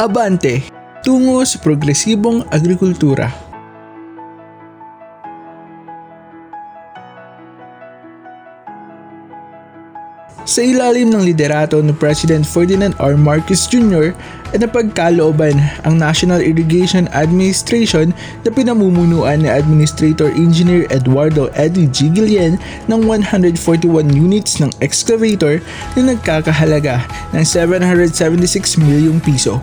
Abante, tungo sa progresibong agrikultura. Sa ilalim ng liderato ni President Ferdinand R. Marcos Jr. ay napagkalooban ang National Irrigation Administration na pinamumunuan ni Administrator Engineer Eduardo Eddie G. Guillen ng 141 units ng excavator na nagkakahalaga ng 776 milyong piso.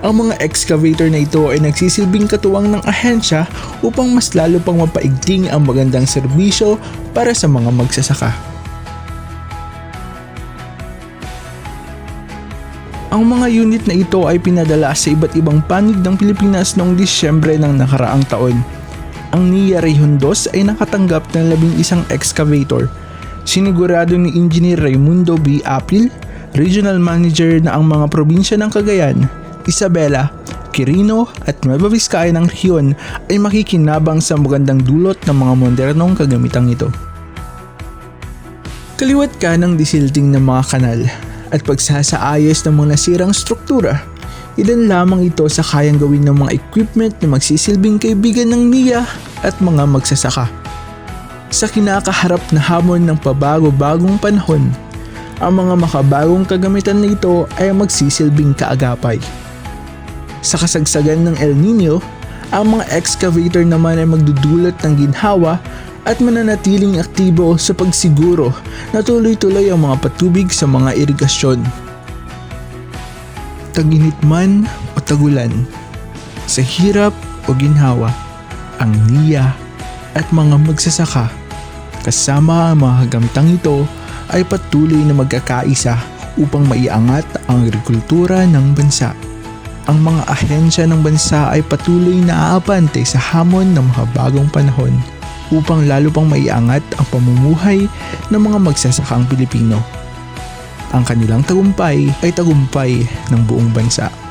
Ang mga excavator na ito ay nagsisilbing katuwang ng ahensya upang mas lalo pang mapaigting ang magandang serbisyo para sa mga magsasaka. Ang mga unit na ito ay pinadala sa iba't ibang panig ng Pilipinas noong Disyembre ng nakaraang taon. Ang NIA Rayhondos ay nakatanggap ng labing isang excavator. Sinigurado ni Engineer Raimundo B. Apil, Regional Manager na ang mga probinsya ng Cagayan, Isabela, Quirino at Nueva Vizcaya ng rehiyon ay makikinabang sa magandang dulot ng mga modernong kagamitang ito. Kaliwat ka ng disilting ng mga kanal at pagsasaayos ng mga nasirang struktura. Ilan lamang ito sa kayang gawin ng mga equipment na magsisilbing kaibigan ng NIA at mga magsasaka. Sa kinakaharap na hamon ng pabago-bagong panahon, ang mga makabagong kagamitan na ito ay magsisilbing kaagapay. Sa kasagsagan ng El Nino, ang mga excavator naman ay magdudulot ng ginhawa at mananatiling aktibo sa pagsiguro na tuloy-tuloy ang mga patubig sa mga irigasyon. Taginit man o tagulan, sa hirap o ginhawa, ang niya at mga magsasaka kasama ang mga hagamtang ito ay patuloy na magkakaisa upang maiangat ang agrikultura ng bansa. Ang mga ahensya ng bansa ay patuloy na aabante sa hamon ng mga bagong panahon upang lalo pang maiangat ang pamumuhay ng mga magsasakang Pilipino. Ang kanilang tagumpay ay tagumpay ng buong bansa.